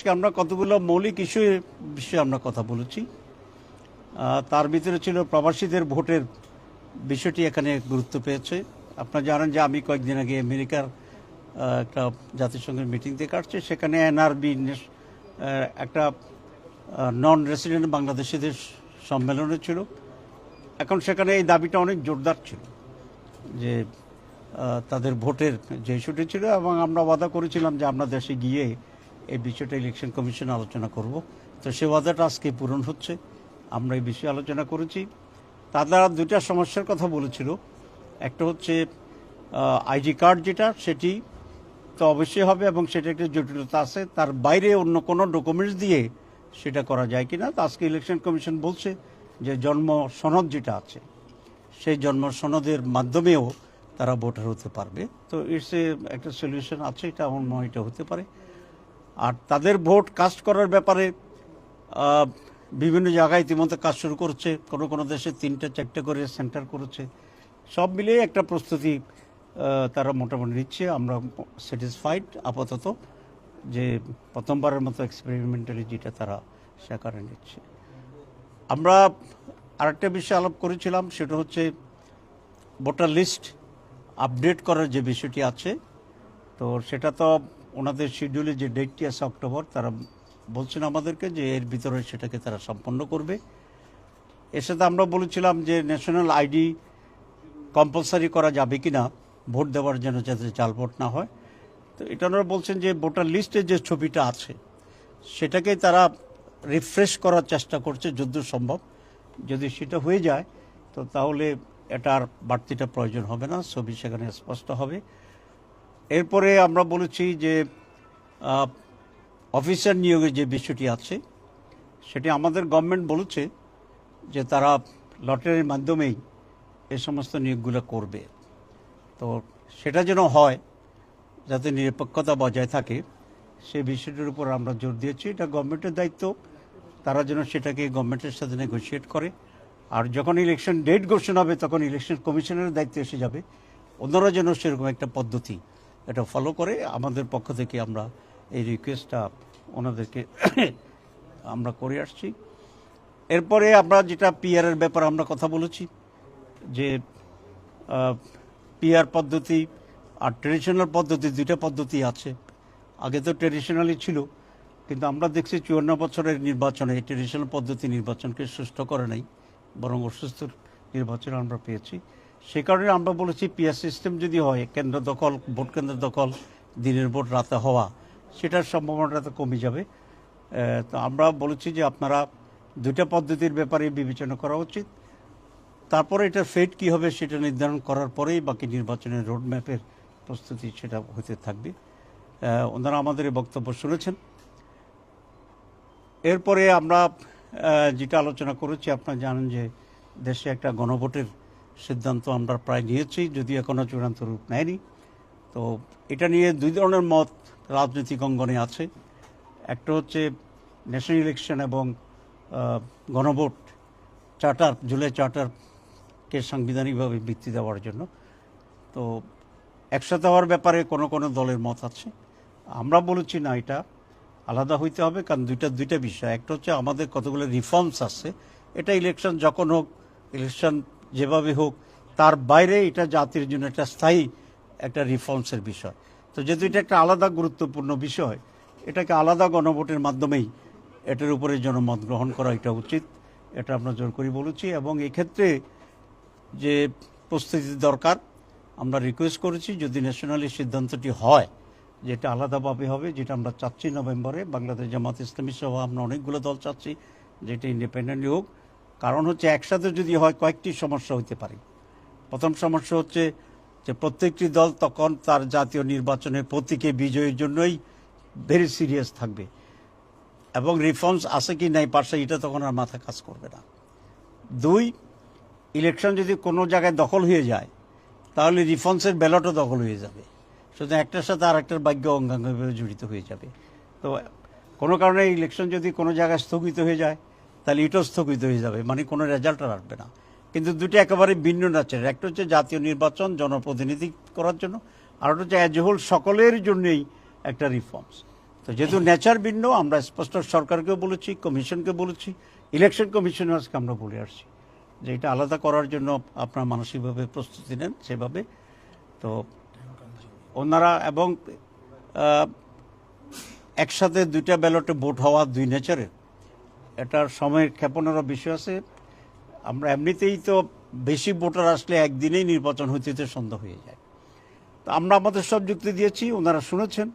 আজকে আমরা কতগুলো মৌলিক ইস্যুর বিষয়ে আমরা কথা বলেছি। তার ভিতরে ছিল প্রবাসীদের ভোটের বিষয়টি এখানে গুরুত্ব পেয়েছে। আপনারা জানেন যে আমি কয়েকদিন আগে আমেরিকার একটা জাতিসংঘের মিটিং থেকে আসছে সেখানে এনআরবি একটা নন রেসিডেন্ট বাংলাদেশিদের সম্মেলনে ছিল। এখন সেখানে এই দাবিটা অনেক জোরদার ছিল যে তাদের ভোটের যে ইস্যুটি ছিল এবং আমরা ওয়াদা করেছিলাম যে আমরা দেশে গিয়ে এই বিষয়টা ইলেকশন কমিশনে আলোচনা করব। তো সে ওয়াদাটা আজকে পূরণ হচ্ছে। আমরা এই বিষয়ে আলোচনা করেছি। তারা দুইটা সমস্যার কথা বলেছিল। একটা হচ্ছে আইডি কার্ড যেটা, সেটি তো অবশ্যই হবে এবং সেটা একটা জটিলতা আছে। তার বাইরে অন্য কোনো ডকুমেন্টস দিয়ে সেটা করা যায় কিনা, তো আজকে ইলেকশন কমিশন বলছে যে জন্ম সনদ যেটা আছে, সেই জন্ম সনদের মাধ্যমেও তারা ভোটার হতে পারবে। তো ইটস একটা সলিউশন আছে, এটা আমার মনে এটা হতে পারে। আর তাদের ভোট কাস্ট করার ব্যাপারে বিভিন্ন জায়গায় ইতিমধ্যে কাজ শুরু করছে। কোনো কোনো দেশে তিনটা, চারটে করে সেন্টার করেছে। সব মিলিয়ে একটা প্রস্তুতি তারা মোটামুটি নিচ্ছে। আমরা স্যাটিসফাইড আপাতত যে প্রথমবারের মতো এক্সপেরিমেন্টালি যেটা তারা সেখানে নিচ্ছে। আমরা আরেকটা বিষয় আলাপ করেছিলাম, সেটা হচ্ছে ভোটার লিস্ট আপডেট করার যে বিষয়টি আছে, তো সেটা তো ওনাদের শিডিউলে যে ডেটটি আছে অক্টোবর তারা বলছেন আমাদেরকে যে এর ভিতরে সেটাকে তারা সম্পন্ন করবে। এর সাথে আমরা বলেছিলাম যে ন্যাশনাল আইডি কম্পালসারি করা যাবে কি না ভোট দেওয়ার জন্য যাতে জাল ভোট না হয়। তো এটা ওনারা বলছেন যে ভোটার লিস্টে যে ছবিটা আছে, সেটাকে তারা রিফ্রেশ করার চেষ্টা করছে যদ্দ সম্ভব। যদি সেটা হয়ে যায়, তো তাহলে এটার বাড়তিটা প্রয়োজন হবে না, ছবি সেখানে স্পষ্ট হবে। এরপরে আমরা বলেছি যে অফিসার নিয়োগের যে বিষয়টি আছে, সেটি আমাদের গভর্নমেন্ট বলেছে যে তারা লটারির মাধ্যমেই এ সমস্ত নিয়োগগুলো করবে। তো সেটা যেন হয়, যাতে নিরপেক্ষতা বজায় থাকে সেই বিষয়টির উপর আমরা জোর দিয়েছি। এটা গভর্নমেন্টের দায়িত্ব। তারা যেন সেটাকে গভর্নমেন্টের সাথে নেগোসিয়েট করে। আর যখন ইলেকশন ডেট ঘোষণা হবে, তখন ইলেকশন কমিশনের দায়িত্ব এসে যাবে। অন্যরা যেন সেরকম একটা পদ্ধতি এটা ফলো করে আমাদের পক্ষ থেকে আমরা এই রিকোয়েস্টটা ওনাদেরকে আমরা করে আসছি। এরপরে আমরা যেটা পিআরের ব্যাপারে আমরা কথা বলেছি, যে পিআর পদ্ধতি আর ট্রেডিশনাল পদ্ধতি দুইটা পদ্ধতি আছে। আগে তো ট্রেডিশনালি ছিল, কিন্তু আমরা দেখছি চুয়ান্ন বছরের নির্বাচনে এই ট্রেডিশনাল পদ্ধতি নির্বাচনকে সুস্থ করে নাই, বরং অসুস্থ নির্বাচন আমরা পেয়েছি। সে কারণে আমরা বলেছি পিআর সিস্টেম যদি হয়, কেন্দ্র দখল, ভোট কেন্দ্র দখল, দিনের ভোট রাতে হওয়া, সেটার সম্ভাবনাটা তো কমে যাবে। তো আমরা বলেছি যে আপনারা দুইটা পদ্ধতির ব্যাপারে বিবেচনা করা উচিত। তারপরে এটার ফেট কি হবে সেটা নির্ধারণ করার পরেই বাকি নির্বাচনের রোডম্যাপের প্রস্তুতি সেটা হতে থাকবে। ওনারা আমাদের বক্তব্য শুনেছেন। এরপরে আমরা যেটা আলোচনা করেছি, আপনারা জানেন যে দেশে একটা গণভোটের সিদ্ধান্ত আমরা প্রায় নিয়েছি, যদিও এখনও চূড়ান্ত রূপ নেয়নি। তো এটা নিয়ে দুই ধরনের মত রাজনৈতিক অঙ্গনে আছে। একটা হচ্ছে ন্যাশনাল ইলেকশন এবং গণভোট চার্টার, জুলাই চার্টারকে সাংবিধানিকভাবে বৃত্তি দেওয়ার জন্য। তো একসাথে হওয়ার ব্যাপারে কোনো কোনো দলের মত আছে। আমরা বলেছি না এটা আলাদা হইতে হবে, কারণ দুইটা দুইটা বিষয়। একটা হচ্ছে আমাদের কতগুলো রিফর্মস আছে। এটা ইলেকশন যখন হোক ইলেকশন যেভাবে হোক, তার বাইরে এটা জাতির জন্য একটা স্থায়ী একটা রিফর্মসের বিষয়। তো যেহেতু এটা একটা আলাদা গুরুত্বপূর্ণ বিষয়, এটাকে আলাদা গণভোটের মাধ্যমেই এটার উপরে জনমত গ্রহণ করা এটা উচিত, এটা আমরা জোর করে বলেছি। এবং এক্ষেত্রে যে প্রস্তুতি দরকার, আমরা রিকোয়েস্ট করেছি, যদি ন্যাশনালি সিদ্ধান্তটি হয় যেটা আলাদাভাবে হবে, যেটা আমরা চাচ্ছি নভেম্বরে, বাংলাদেশ জামাত ইসলামী সহ আমরা অনেকগুলো দল চাচ্ছি, যেটা ইন্ডিপেন্ডেন্টলি হোক কারণ হচ্ছে একসাথে যদি হয়, কয়েকটি সমস্যা হতে পারে। প্রথম সমস্যা হচ্ছে যে প্রত্যেকটি দল তখন তার জাতীয় নির্বাচনের প্রতীকে বিজয়ের জন্যই ভেরি সিরিয়াস থাকবে। এবং রিফর্মস আছে কি নাই পারছে এটা তখন আর মাথা কাজ করবে না। দুই ইলেকশন যদি কোনো জায়গায় দখল হয়ে যায়, তাহলে রিফর্মসের ব্যালটও দখল হয়ে যাবে। সুতরাং একটার সাথে আর একটার ভাগ্য অঙ্গাঙ্গভাবে জড়িত হয়ে যাবে। তো কোনো কারণে ইলেকশন যদি কোনো জায়গায় স্থগিত হয়ে যায় তাহলে এটাও স্থগিত হয়ে যাবে মানে কোনো রেজাল্ট আর আসবে না। কিন্তু দুটো একেবারে ভিন্ন নাচের, একটা হচ্ছে জাতীয় নির্বাচন, জনপ্রতিনিধি করার জন্য, আর একটা হচ্ছে অ্যাজ হোল সকলের জন্যই একটা রিফর্মস তো যেহেতু নেচার ভিন্ন, আমরা স্পষ্ট সরকারকেও বলেছি, কমিশনকে বলেছি ইলেকশন কমিশনের আজকে আমরা বলে আসছি যে এটা আলাদা করার জন্য আপনার মানসিকভাবে প্রস্তুতি নেন সেভাবে। তো ওনারা এবং একসাথে দুইটা ব্যালটে ভোট হওয়া দুই নেচারের। এটার সময়ের ক্ষেপণেরও বিষয় আছে। আমরা এমনিতেই তো বেশি ভোটার আসলে একদিনেই নির্বাচন হইতে সন্ধ্যা হয়ে যায়। তো আমরা আমাদের সব যুক্তি দিয়েছি, ওনারা শুনেছেন।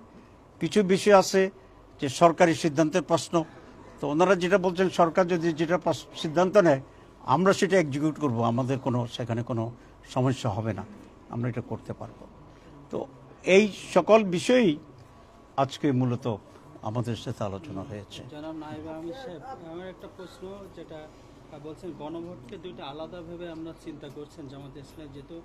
কিছু বিষয় আছে যে সরকারি সিদ্ধান্তের প্রশ্ন। তো ওনারা যেটা বলছেন, সরকার যদি যেটা সিদ্ধান্ত নেয়, আমরা সেটা এক্সিকিউট করব। আমাদের কোনো, সেখানে কোনো সমস্যা হবে না। আমরা এটা করতে পারব। তো এই সকল বিষয়ই আজকে মূলত আমাদের সাথে আলোচনা হয়েছে জনাব নাইব আহমেদ সাহেব আমার একটা প্রশ্ন যেটা বলছেন গণভোটকে দুইটা আলাদাভাবে আমরা চিন্তা করছেন জামাত ইসলাম যেহেতু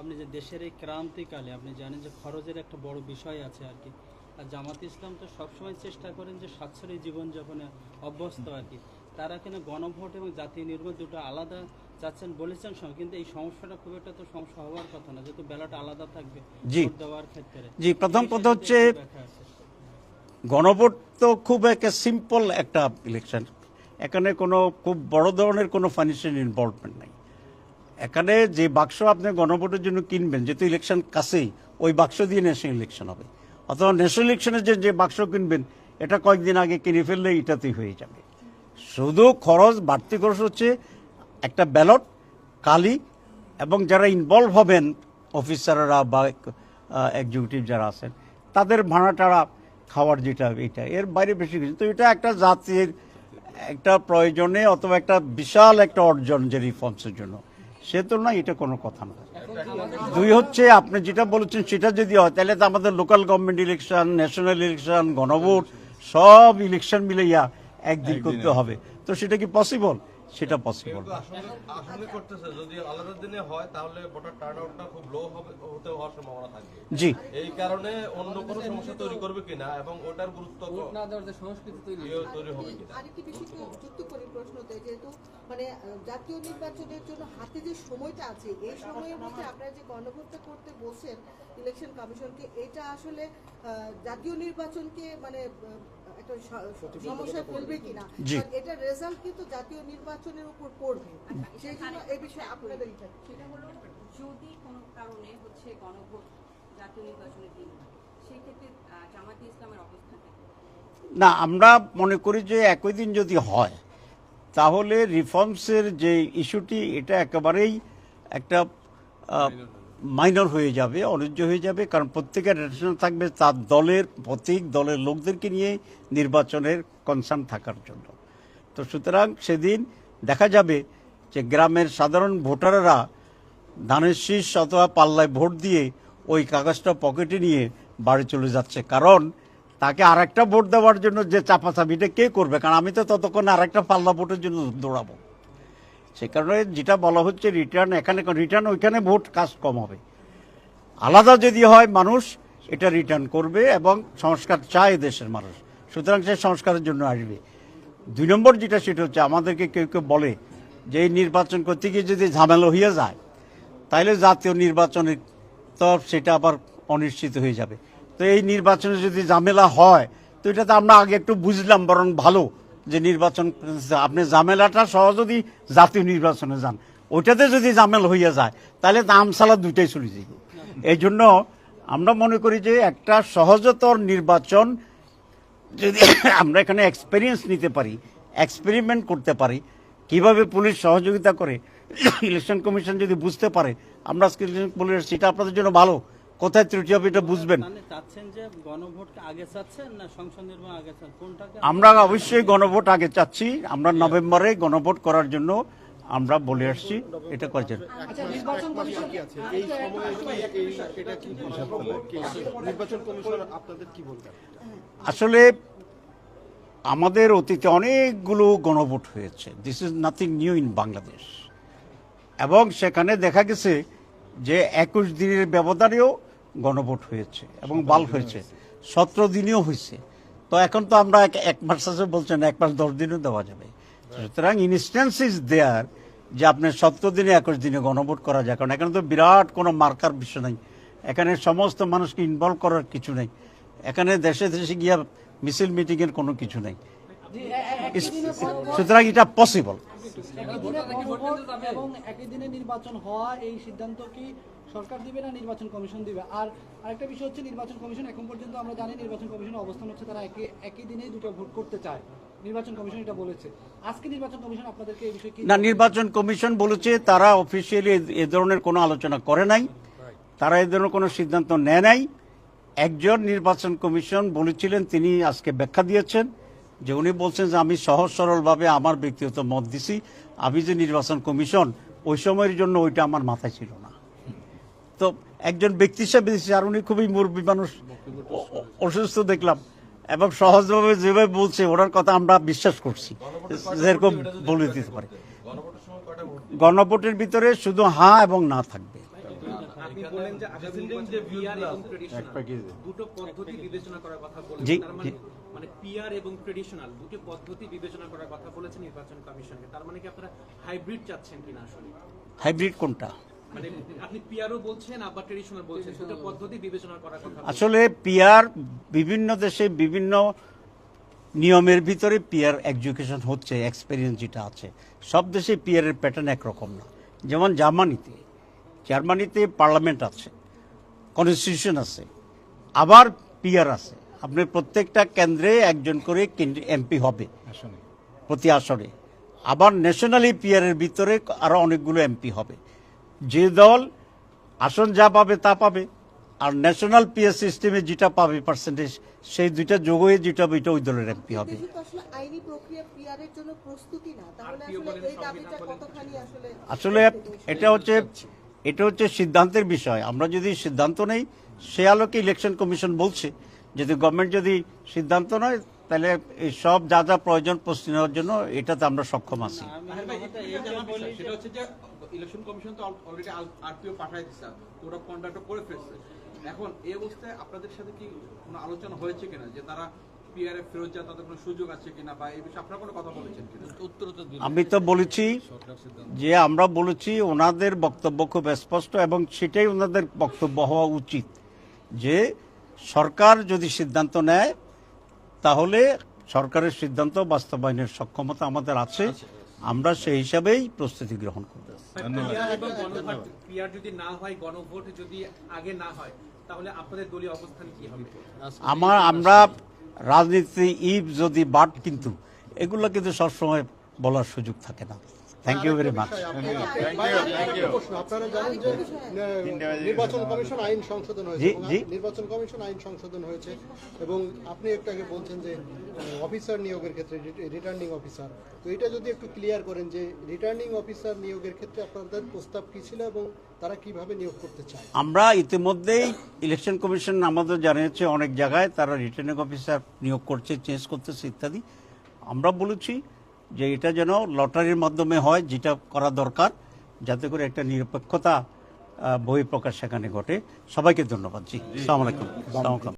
আপনি যে দেশের এই ক্রান্তিকালে আপনি জানেন যে খরচের একটা বড় বিষয় আছে আর কি আর জামাত ইসলাম তো সবসময় চেষ্টা করেন যে সাশ্রয়ী জীবনযাপনে অভ্যস্ত আর কি তারা কিনা গণভোট এবং জাতীয় নির্বাচন দুটো আলাদা চাচ্ছেন বলেছেন সব কিন্তু এই সমস্যাটা খুব একটা তো সমস্যা হওয়ার কথা না যেহেতু বেলাটা আলাদা থাকবে জি। ভোট দেওয়ার ক্ষেত্রে জি, প্রথম কথা হচ্ছে। গণভোট তো খুব একটা সিম্পল একটা ইলেকশন এখানে কোনো খুব বড় ধরনের কোনো ফাইন্যান্সিয়াল ইনভলভমেন্ট নাই। এখানে যে বাক্স আপনি গণভোটের জন্য কিনবেন, যেহেতু ইলেকশন কাছেই, ওই বাক্স দিয়ে ন্যাশনাল ইলেকশন হবে। অথবা ন্যাশনাল ইলেকশনের যে যে বাক্স কিনবেন, এটা কয়েকদিন আগে কিনে ফেললে এটাতেই হয়ে যাবে। শুধু খরচ, বাড়তি খরচ হচ্ছে একটা ব্যালট কালি, এবং যারা ইনভলভ হবেন অফিসাররা বা এক্সিকিউটিভ যারা আছেন, তাদের ভাড়া টাড়া খাওয়ার যেটা এটা এর বাইরে বেশি কিছু। তো এটা একটা জাতির একটা প্রয়োজনে অথবা একটা বিশাল একটা অর্জন যে রিফর্মসের জন্য। সে তো না এটা কোনো কথা না। দুই হচ্ছে আপনি যেটা বলেছেন সেটা যদি হয় তাহলে তো আমাদের local government election national election গণভোট সব ইলেকশন মিলাইয়া একদিন করতে হবে। তো সেটা কি পসিবল সেটা পসিবল কিন্তু আসলে আসলে করতেছে। যদি আলাদা দিনে হয় তাহলে ভোটার টার্নআউটটা খুব লো হবে। হওয়ার সম্ভাবনা থাকবে জি। এই কারণে অন্য কোনো সমস্যা তৈরি করবে কিনা এবং ওটার গুরুত্ব না দেওয়ার যে সংস্কৃতি তৈরি তৈরি হবে কিনা? আরেকটি বিষয় একটু যুক্ত করি প্রশ্নতে যেহেতু মানে জাতীয় নির্বাচনের জন্য হাতে যে সময়টা আছে এই সময়ের মধ্যে আপনারা যে গণভোটটা করতে বলছেন ইলেকশন কমিশনকে এটা আসলে জাতীয় নির্বাচনকে মানে একটা স- ফেলবে কিনা? জি। রেজাল্ট কিন্তু জাতীয় নির্বাচনের উপর পড়বে। সেই জন্য এই বিষয়ে আপনাদের সেটা হলো যদি কোনো কারণে হচ্ছে গণভোট জাতীয় নির্বাচনের দিন সেক্ষেত্রে জামাতে ইসলামের অবস্থানটা না আমরা মনে করি যে একই দিন যদি হয় তাহলে রিফর্মসের যে ইস্যুটি এটা একেবারেই একটা মাইনর হয়ে যাবে অনিজ্য হয়ে যাবে, কারণ প্রত্যেকের রেশন থাকবে তার দলের প্রতীক, দলের লোকদেরকে নিয়ে নির্বাচনের কনসার্ন থাকার জন্য। তো সুতরাং সেদিন দেখা যাবে যে গ্রামের সাধারণ ভোটাররা ধানের শীষ অথবা পাল্লায় ভোট দিয়ে ওই কাগজটা পকেটে নিয়ে বাড়ি চলে যাচ্ছে। কারণ তাকে আর একটা ভোট দেওয়ার জন্য যে চাপাচাপিটা কে করবে? কারণ আমি তো ততক্ষণ আর একটা পাল্লা ভোটের জন্য দৌড়াবো। সে কারণে যেটা বলা হচ্ছে রিটার্ন এখানে রিটার্ন ওইখানে ভোট কাজ কম হবে। আলাদা যদি হয়, মানুষ এটা রিটার্ন করবে এবং সংস্কার চায় দেশের মানুষ। সুতরাং সে সংস্কারের জন্য আসবে। দুই নম্বর যেটা, সেটা হচ্ছে আমাদেরকে কেউ কেউ বলে যে এই নির্বাচন করতে গিয়ে যদি ঝামেলা হয়ে যায় তাহলে জাতীয় নির্বাচনের তো সেটা আবার অনিশ্চিত হয়ে যাবে। তো এই নির্বাচনে যদি ঝামেলা হয়, তো এটা তো আমরা আগে একটু বুঝলাম, বরং ভালো। যে নির্বাচন আপনি ঝামেলাটা সহ যদি জাতীয় নির্বাচনে যান ওইটাতে যদি জামেল হইয়া যায় তাহলে তো আমসালা দুইটাই চলে যাবে এই জন্য আমরা মনে করি যে একটা সহজতর নির্বাচন যদি আমরা এখানে এক্সপেরিয়েন্স নিতে পারি এক্সপেরিমেন্ট করতে পারি কীভাবে পুলিশ সহযোগিতা করে ইলেকশন কমিশন যদি বুঝতে পারে আমরা ইলেকশন এসেছি, এটা আপনাদের জন্য ভালো। কোথায় ত্রুটি হবে এটা বুঝবেন। মানে চাচ্ছেন যে গণভোটকে আগে চাচ্ছেন না সংসদ নির্বাচন আগে চাচ্ছেন? কোনটাকে আমরা অবশ্যই গণভোট আগে চাচ্ছি। আমরা নভেম্বরে গণভোট করার জন্য আমরা বলে আসছি। এটা করেছেন। আচ্ছা নির্বাচন কমিশন এই সময়ে কি এই এটা কি সম্ভব? কি- নির্বাচন কমিশন আপনাদের কি বলবেন? আসলে আমাদের অতীতে অনেকগুলো গণভোট হয়েছে। This is nothing new in Bangladesh এবং সেখানে দেখা গেছে যে একুশ দিনের ব্যবধানেও গণভোট হয়েছে এবং বাল হয়েছে। সতেরো দিনেও হয়েছে। তো এখন তো আমরা এক- এক মাস আছে বলছেন এক মাস দশ দিনও দেওয়া যাবে। সুতরাং ইনস্ট্যান্স ইজ দেয়ার যে আপনার সতেরো দিনে একুশ দিনে গণভোট করা যায়। কারণ এখানে তো বিরাট কোনো মার্কার বিষয় নাই। এখানে সমস্ত মানুষকে ইনভলভ করার কিছু নেই। এখানে দেশে দেশে গিয়া মিছিল মিটিংয়ের কোনো কিছু নেই। সুতরাং এটা পসিবল এবং একই দিনে নির্বাচন হওয়া এই সিদ্ধান্ত কি সরকার দিবে না নির্বাচন কমিশন দিবে? আর আরেকটা বিষয় হচ্ছে নির্বাচন কমিশন এখন পর্যন্ত আমরা জানি নির্বাচন কমিশনের অবস্থান হচ্ছে তারা একই একই দিনে দুটো ভোট করতে চায়। নির্বাচন কমিশন এটা বলেছে। আজকে নির্বাচন কমিশন আপনাদেরকে এই বিষয়ে না নির্বাচন কমিশন বলেছে তারা অফিসিয়ালি এ ধরনের কোনো আলোচনা করে নাই। তারা এ ধরনের কোনো সিদ্ধান্ত নেয় নাই। একজন নির্বাচন কমিশন বলেছিলেন তিনি আজকে ব্যাখ্যা দিয়েছেন। যে উনি বলছেন যে আমি সহজ সরলভাবে আমার ব্যক্তিগত মত দিছি। আমি যে নির্বাচন কমিশন ওই সময়ের জন্য ওইটা আমার মাথায় ছিল না। তো একজন ব্যক্তি হিসেবে দিচ্ছি আর উনি খুবই মুরব্বী মানুষ অসুস্থ দেখলাম। এবং সহজভাবে যেভাবে বলছে ওনার কথা আমরা বিশ্বাস করছি। যেরকম বলে দিতে পারে। গণভোটের ভিতরে শুধু হ্যাঁ এবং না থাকবে। আপনি বলেন যে আগামী যে views এবং আছে, দুটো পদ্ধতি বিবেচনা করার কথা বলেছেন। তার মানে মানে পিআর এবং ট্রেডিশনাল দুটো পদ্ধতি বিবেচনা করার কথা বলেছে নির্বাচন কমিশনকে। তার মানে কি আপনারা হাইব্রিড চাচ্ছেন কিনা আসলে? হাইব্রিড কোনটা? মানে আপনি পিআরও বলছেন আবার ট্রেডিশনাল বলছেন। দুটো পদ্ধতি বিবেচনা করার কথা বলছেন। আসলে পিয়ার বিভিন্ন দেশে বিভিন্ন নিয়মের ভিতরে পিয়ার এডুকেশন হচ্ছে এক্সপেরিয়েন্স যেটা আছে। সব দেশে পিয়ারের প্যাটার্ন একরকম না। যেমন জার্মানিতে। জার্মানিতে পার্লামেন্ট আছে কনস্টিটিউশন আছে আবার পিয়ার আছে। আপনি প্রত্যেকটা কেন্দ্রে একজন করে এমপি হবে প্রতি আসনে আবার ন্যাশনালি পিয়ারের ভিতরে আরও অনেকগুলো এমপি হবে। যে দল আসন যা পাবে তা পাবে আর ন্যাশনাল পিয়ার সিস্টেমে যেটা পাবে পার্সেন্টেজ সেই দুইটা যোগ হয়ে যেটা হবে এটা ওই দলের এমপি হবে। আসলে এটা হচ্ছে? এটা হচ্ছে সিদ্ধান্তের বিষয়। আমরা যদি সিদ্ধান্ত নেই সে আলোকে ইলেকশন কমিশন বলছে। যদি গভর্নমেন্ট যদি সিদ্ধান্ত নয় তাহলে এই সব যা যা প্রয়োজন প্রস্তুতি নেওয়ার জন্য এটাতে আমরা সক্ষম আছি। আমি আরে ভাই, কথা এটা এইটা জানার বলি বিষয়, যে- সেটা হচ্ছে যে ইলেকশন কমিশন তো অলরেডি আরপিও পাঠাই দিচ্ছে ওরা কন্ট্রাক্ট করে ফেলছে। এখন এই অবস্থায় আপনাদের সাথে কি কোনো আলোচনা হয়েছে কিনা? যে তারা ফেরত তাদের কোনো সুযোগ আছে কিনা বা এই বিষয়ে আপনারা কোনো কথা বলেছেন কিনা? উত্তর তো আমি তো বলেছি যে আমরা বলেছি ওনাদের বক্তব্য খুব স্পষ্ট এবং সেটাই ওনাদের বক্তব্য হওয়া উচিত যে সরকার যদি সিদ্ধান্ত নেয় তাহলে সরকারের সিদ্ধান্ত বাস্তবায়নের সক্ষমতা আমাদের আছে। আমরা সেই হিসাবেই প্রস্তুতি গ্রহণ করব। পিআর এবং গণভোট পিআর যদি না হয় গণভোট যদি আগে না হয় তাহলে আপনাদের দলীয় অবস্থান কি হবে? আমার আমরা রাজনীতি ইব যদি বাট কিন্তু এগুলো কিন্তু সবসময় বলার সুযোগ থাকে না। থ্যাংক ইউ ভেরি মাচ নির্বাচন কমিশন আইন সংশোধন হয়েছে। নির্বাচন কমিশন আইন সংশোধন হয়েছে এবং আপনি একটু আগে বলছেন যে অফিসার নিয়োগের ক্ষেত্রে রিটার্নিং অফিসার তো এটা যদি একটু ক্লিয়ার করেন যে রিটার্নিং অফিসার নিয়োগের ক্ষেত্রে আপনাদের প্রস্তাব কি ছিল এবং তারা কীভাবে নিয়োগ করতে চায়? আমরা ইতিমধ্যেই ইলেকশন কমিশন আমাদের জানিয়েছে অনেক জায়গায় তারা রিটার্নিং অফিসার নিয়োগ করছে চেঞ্জ করতেছে ইত্যাদি। আমরা বলেছি যে এটা যেন লটারির মাধ্যমে হয় যেটা করা দরকার যাতে করে একটা নিরপেক্ষতা বই প্রকাশ সেখানে ঘটে। সবাইকে ধন্যবাদ জি। সালাম আলাইকুম। আসসালামু আলাইকুম।